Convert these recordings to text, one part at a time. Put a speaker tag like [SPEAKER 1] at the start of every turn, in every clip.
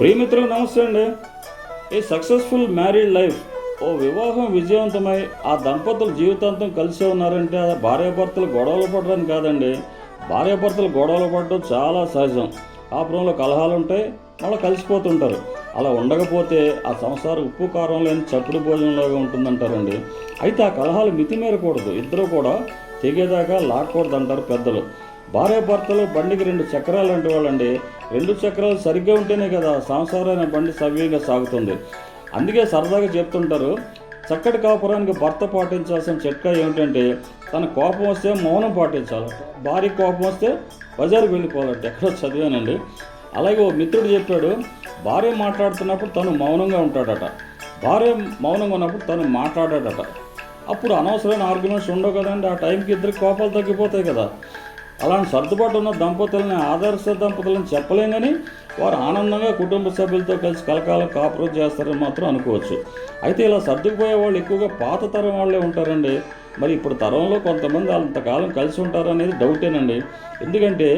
[SPEAKER 1] ప్రియమిత్రులకు నమస్తే అండి. ఈ సక్సెస్ఫుల్ మ్యారీడ్ లైఫ్ ఓ వివాహం విజయవంతమై ఆ దంపతులు జీవితాంతం కలిసి ఉన్నారంటే భార్యాభర్తలు గొడవలు పడడం కాదండి. భార్యాభర్తలు గొడవలు పడడం చాలా సహజం. కాపురంలో కలహాలు ఉంటాయి మళ్ళీ కలిసిపోతుంటారు. అలా ఉండకపోతే ఆ సంసారం ఉప్పు కారం లేని చప్పుడు భోజనంలాగా ఉంటుందంటారండి. అయితే ఆ కలహాలు మితిమీరకూడదు. ఇద్దరు కూడా తెగేదాకా లాక్కూడదు అంటారు పెద్దలు. భార్యాభర్తలు బండికి రెండు చక్రాలు అంటే వాళ్ళండి. రెండు చక్రాలు సరిగ్గా ఉంటేనే కదా సంసారమైన బండి సవ్యంగా సాగుతుంది. అందుకే సరదాగా చెప్తుంటారు చక్కటి కాపురానికి భర్త పాటించాల్సిన చిట్కా ఏమిటంటే తన కోపం వస్తే మౌనం పాటించాలి. భార్య కోపం వస్తే బజారుకు వెళ్ళిపోవాలంట ఎక్కడో చదివానండి. అలాగే ఓ మిత్రుడు చెప్పాడు భార్య మాట్లాడుతున్నప్పుడు తను మౌనంగా ఉంటాడట. భార్య మౌనంగా ఉన్నప్పుడు తను మాట్లాడాడట. అప్పుడు అనవసరమైన ఆర్గ్యుమెంట్స్ ఉండవు కదండి ఆ టైంకి ఇద్దరికి కోపాలు తగ్గిపోతాయి కదా. అలాంటి సర్దుబాటు ఉన్న దంపతులని ఆదర్శ దంపతులను చెప్పలేనని వారు ఆనందంగా కుటుంబ సభ్యులతో కలిసి కలకాలం కాపురం చేస్తారని మాత్రం అనుకోవచ్చు. అయితే ఇలా సర్దుకుపోయే వాళ్ళు ఎక్కువగా పాత తరం వాళ్ళే ఉంటారండి. మరి ఇప్పుడు తరంలో కొంతమంది అంతకాలం కలిసి ఉంటారు అనేది డౌటేనండి ఎందుకంటే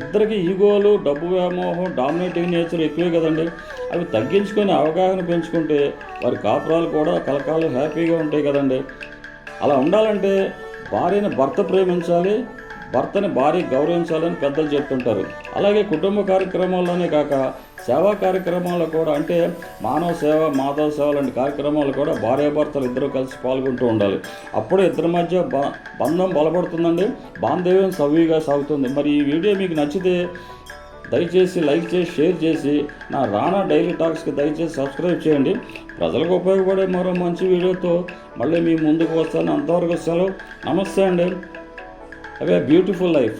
[SPEAKER 1] ఇద్దరికి ఈగోలు డబ్బు వ్యామోహం డామినేటింగ్ నేచర్ ఎక్కువే కదండి. అవి తగ్గించుకొని అవగాహన పెంచుకుంటే వారి కాపురాలు కూడా కలకాలం హ్యాపీగా ఉంటాయి కదండి. అలా ఉండాలంటే భార్యను భర్త ప్రేమించాలి భర్తని భార్య గౌరవించాలని పెద్దలు చెప్తుంటారు. అలాగే కుటుంబ కార్యక్రమాల్లోనే కాక సేవా కార్యక్రమాల్లో కూడా అంటే మానవ సేవ మాధవ సేవ లాంటి కార్యక్రమాలు కూడా భార్యాభర్తలు ఇద్దరు కలిసి పాల్గొంటూ ఉండాలి. అప్పుడే ఇద్దరి మధ్య బ బంధం బలపడుతుందండి. బాంధవ్యం సవ్యగా సాగుతుంది. మరి ఈ వీడియో మీకు నచ్చితే దయచేసి లైక్ చేసి షేర్ చేసి నా రానా డైలీ టాక్స్కి దయచేసి సబ్స్క్రైబ్ చేయండి. ప్రజలకు ఉపయోగపడే మరో మంచి వీడియోతో మళ్ళీ మీ ముందుకు వస్తాను. అంతవరకు సెలవు. నమస్తే అండి. Have a beautiful life